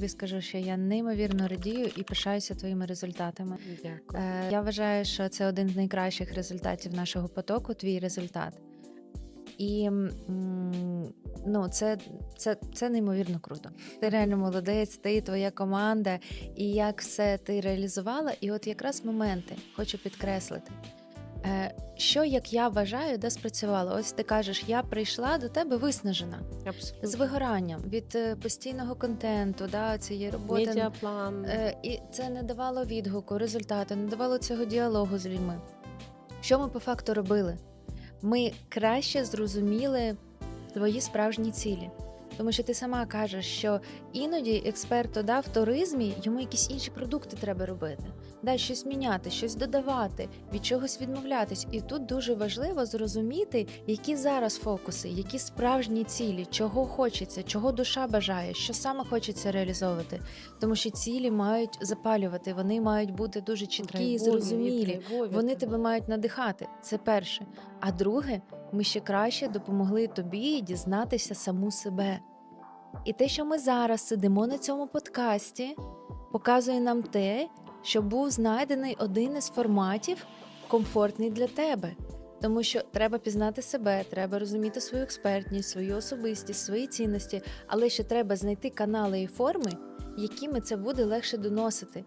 Тобі скажу, що я неймовірно радію і пишаюся твоїми результатами. Дякую. Е, Я вважаю, що це один з найкращих результатів нашого потоку, твій результат. І ну, це, це, це неймовірно круто. Ти реально молодець, ти твоя команда, і як все ти реалізувала. І от якраз моменти хочу підкреслити. Е, Що, як я вважаю, де спрацювало? Ось ти кажеш, я прийшла до тебе виснажена Абсолютно. з вигоранням від е, постійного контенту, да, цієї роботи. Медіаплан. Е, І це не давало відгуку, результату, не давало цього діалогу з людьми. Що ми по факту робили? Ми краще зрозуміли твої справжні цілі. Тому що ти сама кажеш, що іноді експерту да, в туризмі йому якісь інші продукти треба робити, да, щось міняти, щось додавати, від чогось відмовлятись. І тут дуже важливо зрозуміти, які зараз фокуси, які справжні цілі, чого хочеться, чого душа бажає, що саме хочеться реалізовувати. Тому що цілі мають запалювати, вони мають бути дуже чіткі і зрозумілі. Вони тебе мають надихати. Це перше. А друге, ми ще краще допомогли тобі дізнатися саму себе. І те, що ми зараз сидимо на цьому подкасті, показує нам те, що був знайдений один із форматів, комфортний для тебе. Тому що треба пізнати себе, треба розуміти свою експертність, свою особистість, свої цінності, але ще треба знайти канали і форми, якими це буде легше доносити.